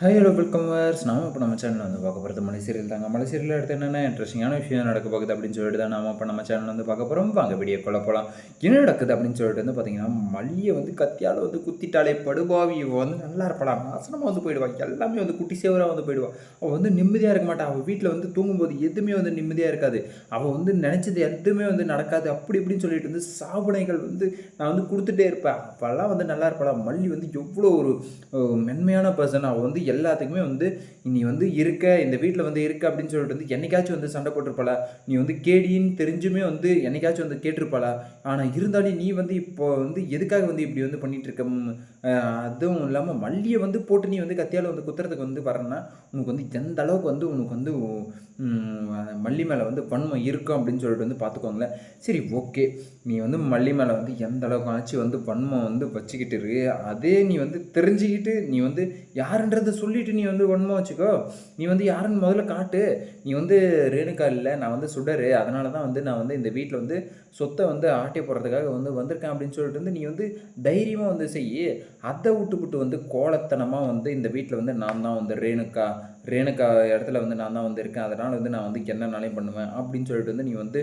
Hi hello welcome verse நாம இப்போ நம்ம சேனல் வந்து பார்க்க போகிறது மலை சீரியல் தாங்க. மலை சீரியல் என்னென்ன இன்ட்ரெஸ்டிங்கான விஷயம் நடக்க போகுது அப்படின்னு சொல்லிட்டு தான் நாம இப்போ நம்ம சேனல் வந்து பார்க்க போகிறோம் வாங்க வீடியோ கொள்ள போகலாம் என்ன நடக்குது அப்படின்னு சொல்லிட்டு வந்து பார்த்தீங்கன்னா மல்லியை வந்து கத்தியால் வந்து குத்திட்டாலே படுபாவி. வந்து நல்லா இருப்பலாம் நாசனமாக வந்து போயிடுவா. எல்லாமே வந்து குட்டி சேவராக வந்து போயிடுவா. அவள் வந்து நிம்மதியாக இருக்க மாட்டா. அவள் வீட்டில் வந்து தூங்கும்போது எதுவுமே வந்து நிம்மதியாக இருக்காது. அவள் வந்து நினச்சது எதுவுமே வந்து நடக்காது. அப்படி இப்படின்னு சொல்லிட்டு வந்து சாபனைகள் வந்து நான் வந்து கொடுத்துட்டே இருப்பேன். அப்போல்லாம் வந்து நல்லா இருப்பலாம் மல்லி வந்து எவ்வளோ ஒரு மென்மையான பர்சன் அவள் வந்து எல்லாத்துக்குமே வந்து நீ வந்து இருக்க இந்த வீட்டில் வந்து இருக்க அப்படின்னு சொல்லிட்டு வந்து என்னைக்காச்சும் வந்து சண்டை போட்டிருப்பாளா? நீ வந்து கேடின்னு தெரிஞ்சுமே வந்து என்னைக்காச்சும் வந்து கேட்டிருப்பாளா? ஆனால் இருந்தாலும் நீ வந்து இப்போ வந்து எதுக்காக வந்து இப்படி வந்து பண்ணிகிட்டு இருக்க அதுவும் இல்லாமல் மல்லியை வந்து போட்டு நீ வந்து கத்தியால் வந்து குத்துறதுக்கு வந்து வரேன்னா உனக்கு வந்து எந்த அளவுக்கு வந்து உனக்கு வந்து மல்லி மேலே வந்து வன்மம் இருக்கும் அப்படின்னு சொல்லிட்டு வந்து பார்த்துக்கோங்களேன் சரி ஓகே. நீ வந்து மல்லி மேலே வந்து எந்த அளவுக்கு ஆச்சு வந்து வன்மம் வந்து வச்சுக்கிட்டு இருக்கு அதே நீ வந்து தெரிஞ்சுக்கிட்டு நீ வந்து யாருன்றது சொல்லிட்டு நீ வந்து ஒன்றுமா வச்சுக்கோ. நீ வந்து யாருன்னு முதல்ல காட்டு. நீ வந்து ரேணுகா இல்லை நான் வந்து சுடரு. அதனால தான் வந்து நான் வந்து இந்த வீட்டில் வந்து சொத்தை வந்து ஆட்டி போடுறதுக்காக வந்து வந்திருக்கேன் அப்படின்னு சொல்லிட்டு வந்து நீ வந்து தைரியமாக வந்து செய். அதை விட்டுப்புட்டு வந்து கோலத்தனமாக வந்து இந்த வீட்டில் வந்து நான் தான் வந்து ரேணுகா ரேணுகா இடத்துல வந்து நான் தான் வந்து இருக்கேன். அதனால் வந்து நான் வந்து என்னனாலையும் பண்ணுவேன் அப்படின்னு சொல்லிட்டு வந்து நீ வந்து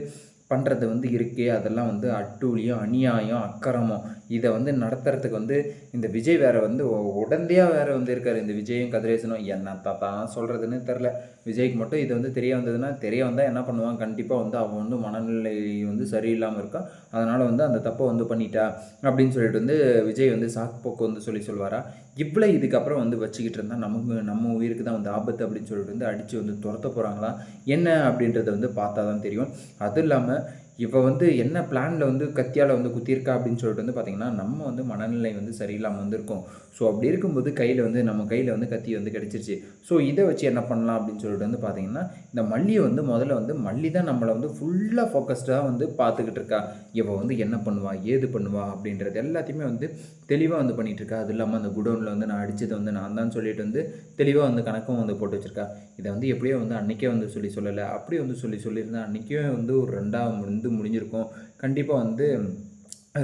பண்ணுறது வந்து இருக்கே. அதெல்லாம் வந்து அட்டூழியம் அநியாயம் அக்கிரமம். இதை வந்து நடத்துறதுக்கு வந்து இந்த விஜய் வேற வந்து உடந்தையாக வேற வந்து இருக்காரு. இந்த விஜயும் கதிரேசனும். என்ன தான் சொல்கிறதுன்னு தெரில. விஜய்க்கு மட்டும் இது வந்து தெரிய வந்ததுன்னா தெரிய வந்தால் என்ன பண்ணுவான்? கண்டிப்பாக வந்து அவன் வந்து மனநிலை வந்து சரியில்லாமல் இருக்கான் அதனால் வந்து அந்த தப்பை வந்து பண்ணிட்டா அப்படின்னு சொல்லிட்டு வந்து விஜய் வந்து சாக்கு போக்கு வந்து சொல்லி சொல்வாரா? இவ்வளோ இதுக்கப்புறம் வந்து வச்சுக்கிட்டு இருந்தால் நமக்கு நம்ம உயிருக்கு தான் வந்து ஆபத்து அப்படின்னு சொல்லிட்டு வந்து அடித்து வந்து துரத்த போகிறாங்களா என்ன அப்படின்றத வந்து பார்த்தா தான் தெரியும். அதுவும் இல்லாமல் இப்போ வந்து என்ன பிளானில் வந்து கத்தியால் வந்து குத்தியிருக்கா அப்படின்னு சொல்லிட்டு வந்து பார்த்திங்கன்னா நம்ம வந்து மனநிலை வந்து சரியில்லாமல் வந்திருக்கோம். ஸோ அப்படி இருக்கும்போது கையில் வந்து நம்ம கையில் வந்து கத்தி வந்து கிடச்சிருச்சு. ஸோ இதை வச்சு என்ன பண்ணலாம் அப்படின்னு சொல்லிட்டு வந்து பார்த்திங்கன்னா இந்த மல்லியை வந்து முதல்ல வந்து மல்லி தான் நம்மளை வந்து ஃபுல்லாக ஃபோக்கஸ்டாக வந்து பார்த்துக்கிட்டு இருக்கா. இப்போ வந்து என்ன பண்ணுவா ஏது பண்ணுவா அப்படின்றது எல்லாத்தையுமே வந்து தெளிவாக வந்து பண்ணிகிட்டு இருக்கா. அது இல்லாமல் அந்த குடோனில் வந்து நான் அடித்ததை வந்து நான் தான் சொல்லிட்டு வந்து தெளிவாக வந்து கணக்கும் வந்து போட்டு வச்சுருக்கா. இதை வந்து எப்படியோ வந்து அன்றைக்கே வந்து சொல்லி சொல்லலை. அப்படியே வந்து சொல்லி சொல்லியிருந்தேன் அன்றைக்கே வந்து ஒரு ரெண்டாவது வந்து முடிஞ்சிருக்கும். கண்டிப்பாக வந்து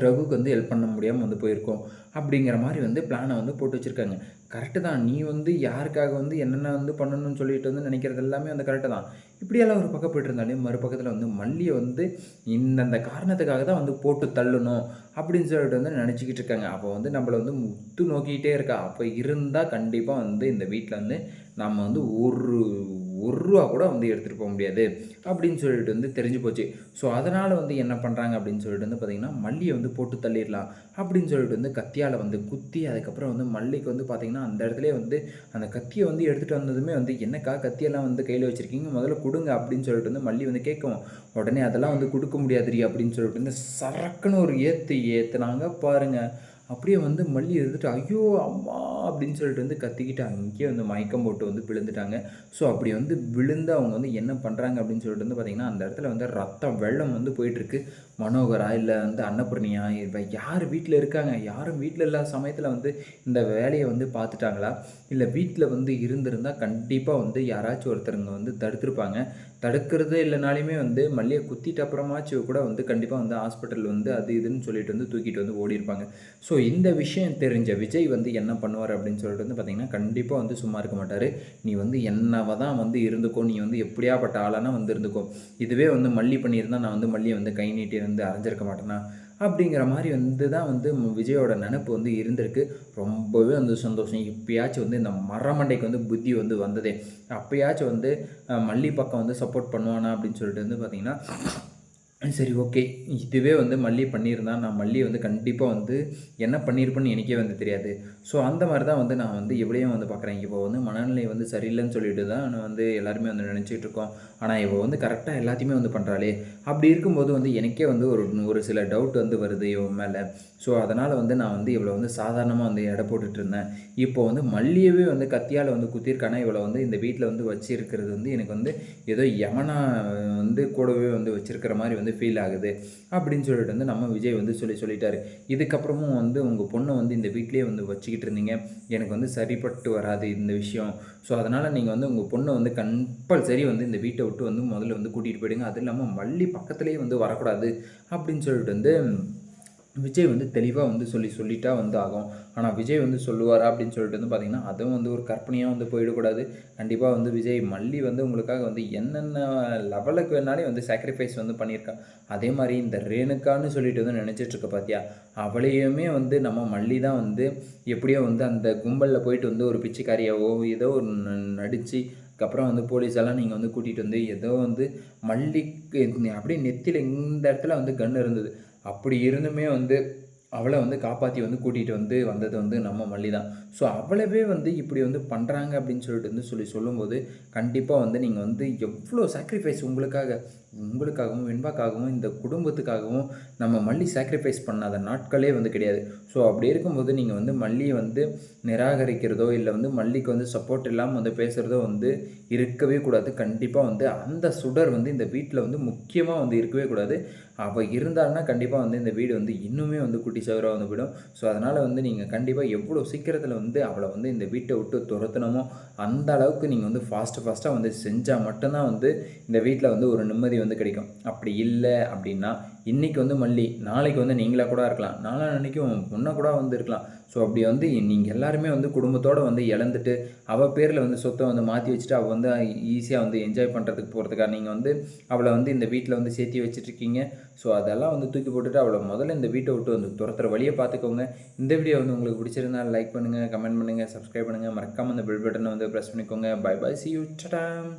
ரகுக்கு வந்து ஹெல்ப் பண்ண முடியாமல் வந்து போயிருக்கோம். அப்படிங்கிற மாதிரி வந்து பிளானை வந்து போட்டு வச்சுருக்காங்க. கரெக்டு தான். நீ வந்து யாருக்காக வந்து என்னென்ன வந்து பண்ணணும்னு சொல்லிட்டு வந்து நினைக்கிறது எல்லாமே வந்து கரெக்டு தான். இப்படியெல்லாம் ஒரு பக்கம் போயிட்டு இருந்தாலும் மறுபக்கத்தில் வந்து மல்லியை வந்து இந்தந்த காரணத்துக்காக தான் வந்து போட்டு தள்ளணும் அப்படின்னு சொல்லிட்டு வந்து நினச்சிக்கிட்டு இருக்காங்க. அப்போ வந்து நம்மளை வந்து முத்து நோக்கிக்கிட்டே இருக்கா. அப்போ இருந்தால் கண்டிப்பாக வந்து இந்த வீட்டில் வந்து நம்ம வந்து ஒரு ஒரு ரூபா கூட வந்து எடுத்துகிட்டு போக முடியாது அப்படின்னு சொல்லிட்டு வந்து தெரிஞ்சு போச்சு. ஸோ அதனால் வந்து என்ன பண்ணுறாங்க அப்படின்னு சொல்லிட்டு வந்து பார்த்திங்கன்னா மல்லியை வந்து போட்டு தள்ளிடலாம் அப்படின்னு சொல்லிட்டு வந்து கத்தியால் வந்து குத்தி அதுக்கப்புறம் வந்து மல்லிக்கு வந்து பார்த்திங்கன்னா அந்த இடத்துல வந்து அந்த கத்தியை வந்து எடுத்துகிட்டு வந்ததுமே வந்து என்னக்கா கத்தியெல்லாம் வந்து கையில் வச்சுருக்கீங்க முதல்ல கொடுங்க அப்படின்னு சொல்லிட்டு வந்து மல்லி வந்து கேட்கும் உடனே அதெல்லாம் வந்து கொடுக்க முடியாதுரி அப்படின்னு சொல்லிட்டு வந்து சரக்குன்னு ஒரு ஏற்று ஏற்றுனாங்க பாருங்கள் அப்படியே வந்து மல்லி இருந்துட்டு ஐயோ அம்மா அப்படின்னு சொல்லிட்டு வந்து கத்திக்கிட்டு அங்கேயே வந்து மயக்கம் போட்டு வந்து விழுந்துட்டாங்க. ஸோ அப்படி வந்து விழுந்து அவங்க வந்து என்ன பண்ணுறாங்க அப்படின்னு சொல்லிட்டு வந்து பார்த்திங்கன்னா அந்த இடத்துல வந்து ரத்தம் வெள்ளம் வந்து போயிட்டுருக்கு. மனோகரா இல்லை வந்து அன்னபூர்ணியா இப்போ யார் வீட்டில் இருக்காங்க? யாரும் வீட்டில் இல்லாத சமயத்தில் வந்து இந்த வேலையை வந்து பார்த்துட்டாங்களா இல்லை வீட்டில் வந்து இருந்திருந்தால் கண்டிப்பாக வந்து யாராச்சும் ஒருத்தருங்க வந்து தடுத்திருப்பாங்க. தடுக்கிறது இல்லைனாலுமே வந்து மல்லியை குத்திட்டு அப்புறமாச்சு கூட வந்து கண்டிப்பாக வந்து ஹாஸ்பிட்டல் வந்து அது இதுன்னு சொல்லிட்டு வந்து தூக்கிட்டு வந்து ஓடி இருப்பாங்க ஸோ இந்த விஷயம் தெரிஞ்ச விஜய் வந்து என்ன பண்ணுவார் அப்படின்னு சொல்லிட்டு வந்து பார்த்தீங்கன்னா கண்டிப்பாக வந்து சும்மா இருக்க மாட்டார். நீ வந்து என்னவ தான் வந்து இருந்துக்கோ நீ வந்து எப்படியாப்பட்ட ஆளானா வந்து இருந்துக்கோ. இதுவே வந்து மல்லி பண்ணியிருந்தா நான் வந்து மல்லியை வந்து கை நீட்டி வந்து அரைஞ்சிருக்க மாட்டேனா? அப்படிங்கிற மாதிரி வந்து தான் வந்து விஜயோட நினப்பு வந்து இருந்திருக்கு. ரொம்பவே வந்து சந்தோஷம். இப்போயாச்சும் வந்து இந்த மரமண்டைக்கு வந்து புத்தி வந்து வந்ததே. அப்போயாச்சும் வந்து மல்லி பக்கம் வந்து சப்போர்ட் பண்ணுவானா அப்படின்னு சொல்லிட்டு வந்து பார்த்திங்கன்னா சரி ஓகே. இதுவே வந்து மல்லி பண்ணியிருந்தா நான் மல்லி வந்து கண்டிப்பாக வந்து என்ன பண்ணியிருப்பேன்னு எனக்கே வந்து தெரியாது. ஸோ அந்த மாதிரி தான் வந்து நான் வந்து எப்படியும் வந்து பார்க்குறேன் இப்போ வந்து மனநிலை வந்து சரியில்லைன்னு சொல்லிட்டு தான் நான் வந்து எல்லாருமே வந்து நினச்சிட்டு இருக்கோம். ஆனால் இப்போ வந்து கரெக்டாக எல்லாத்தையுமே வந்து பண்ணுறாளே அப்படி இருக்கும்போது வந்து எனக்கே வந்து ஒரு ஒரு சில டவுட் வந்து வருது இவன் மேலே. ஸோ அதனால் வந்து நான் வந்து இவ்வளோ வந்து சாதாரணமாக வந்து எடை போட்டுட்டு இருந்தேன். இப்போ வந்து மல்லியவே வந்து கத்தியால் வந்து குத்திருக்கானா இவ்வளோ வந்து இந்த வீட்டில் வந்து வச்சிருக்கிறது வந்து எனக்கு வந்து ஏதோ யமனா வந்து கூடவே வந்து வச்சிருக்கிற மாதிரி வந்து ஃபீல் ஆகுது. அப்படின்னு சொல்லிட்டு வந்து நம்ம விஜய் வந்து சொல்லி சொல்லிட்டாரு. இதுக்கப்புறமும் வந்து உங்கள் பொண்ணை வந்து இந்த வீட்டிலேயே வந்து வச்சுக்கிட்டு இருந்தீங்க. எனக்கு வந்து சரிப்பட்டு வராது இந்த விஷயம். ஸோ அதனால் நீங்கள் வந்து உங்கள் பொண்ணை வந்து கம்பல்சரி வந்து இந்த வீட்டை விட்டு வந்து முதல்ல வந்து கூட்டிகிட்டு போயிடுங்க. அதுவும் இல்லாமல் மல்லி பக்கத்துலேயே வந்து வரக்கூடாது. அப்படின்னு சொல்லிட்டு வந்து விஜய் வந்து தெளிவாக வந்து சொல்லி சொல்லிட்டா வந்து ஆகும். ஆனால் விஜய் வந்து சொல்லுவாரா அப்படின்னு சொல்லிட்டு வந்து பார்த்திங்கன்னா அதுவும் வந்து ஒரு கற்பனையாக வந்து போயிடக்கூடாது. கண்டிப்பாக வந்து விஜய் மல்லி வந்து உங்களுக்காக வந்து என்னென்ன லெவலுக்கு வேணாலே வந்து சாக்ரிஃபைஸ் வந்து பண்ணியிருக்கா. அதே மாதிரி இந்த ரேணுக்கான்னு சொல்லிட்டு வந்து நினச்சிட்ருக்க பார்த்தியா அவளையுமே வந்து நம்ம மல்லி தான் வந்து எப்படியோ வந்து அந்த கும்பலில் போயிட்டு வந்து ஒரு பிச்சைக்காரியாவோ ஏதோ ஒரு நடித்து அதுக்கப்புறம் வந்து போலீஸ் எல்லாம் நீங்கள் வந்து கூட்டிகிட்டு வந்து ஏதோ வந்து மல்லிக்கு அப்படியே நெத்தியில் இந்த இடத்துல வந்து கன் இருந்தது. அப்படி இருந்துமே வந்து அவளை வந்து காப்பாற்றி வந்து கூட்டிகிட்டு வந்து வந்தது வந்து நம்ம மல்லி தான் ஸோ அவளவே வந்து இப்படி வந்து பண்ணுறாங்க அப்படின்னு சொல்லிட்டு வந்து சொல்லி சொல்லும்போது கண்டிப்பாக வந்து நீங்கள் வந்து எவ்வளோ சாக்ரிஃபைஸ் உங்களுக்காக உங்களுக்காகவும் வெண்பாக்காகவும் இந்த குடும்பத்துக்காகவும் நம்ம மல்லி சாக்ரிஃபைஸ் பண்ணாத நாட்களே வந்து கிடையாது. ஸோ அப்படி இருக்கும்போது நீங்கள் வந்து மல்லியை வந்து நிராகரிக்கிறதோ இல்லை வந்து மல்லிக்கு வந்து சப்போர்ட் இல்லாமல் வந்து பேசுகிறதோ வந்து இருக்கவே கூடாது. கண்டிப்பாக வந்து அந்த சுடர் வந்து இந்த வீட்டில் வந்து முக்கியமாக வந்து இருக்கவே கூடாது. அவள் இருந்தாருன்னா கண்டிப்பாக வந்து இந்த வீடு வந்து இன்னுமே வந்து குட்டி சவராக வந்து போயிடும். ஸோ அதனால் வந்து நீங்கள் கண்டிப்பாக எவ்வளோ சீக்கிரத்தில் வந்து அவளை வந்து இந்த வீட்டை விட்டு துரத்தணுமோ அந்த அளவுக்கு நீங்கள் வந்து ஃபாஸ்ட்டு ஃபாஸ்ட்டாக வந்து செஞ்சால் மட்டும்தான் வந்து இந்த வீட்டில் வந்து ஒரு நிம்மதி வந்து கிடைக்கும். அப்படி இல்லை அப்படின்னா இன்றைக்கி வந்து மல்லி நாளைக்கு வந்து நீங்களாக கூட இருக்கலாம். நாளா அன்றைக்கும் பொண்ணை கூட வந்து இருக்கலாம். ஸோ அப்படி வந்து நீங்கள் எல்லாருமே வந்து குடும்பத்தோடு வந்து இழந்துட்டு அவள் பேரில் வந்து சொத்தை வந்து மாற்றி வச்சுட்டு அவள் வந்து ஈஸியாக வந்து என்ஜாய் பண்ணுறதுக்கு போகிறதுக்காக நீங்கள் வந்து அவளை வந்து இந்த வீட்டில் வந்து சேர்த்தி வச்சுட்ருக்கீங்க. ஸோ அதெல்லாம் வந்து தூக்கி போட்டுட்டு அவளை முதல்ல இந்த வீட்டை விட்டு வந்து துரத்துற வழியை பார்த்துக்கோங்க. இந்த வீடியோ வந்து உங்களுக்கு பிடிச்சிருந்தால் லைக் பண்ணுங்கள் கமெண்ட் பண்ணுங்கள் சப்ஸ்கிரைப் பண்ணுங்கள் மறக்காமல் அந்த பெல் பட்டனை வந்து ப்ரெஸ் பண்ணிக்கோங்க. Bye bye see you சடாம்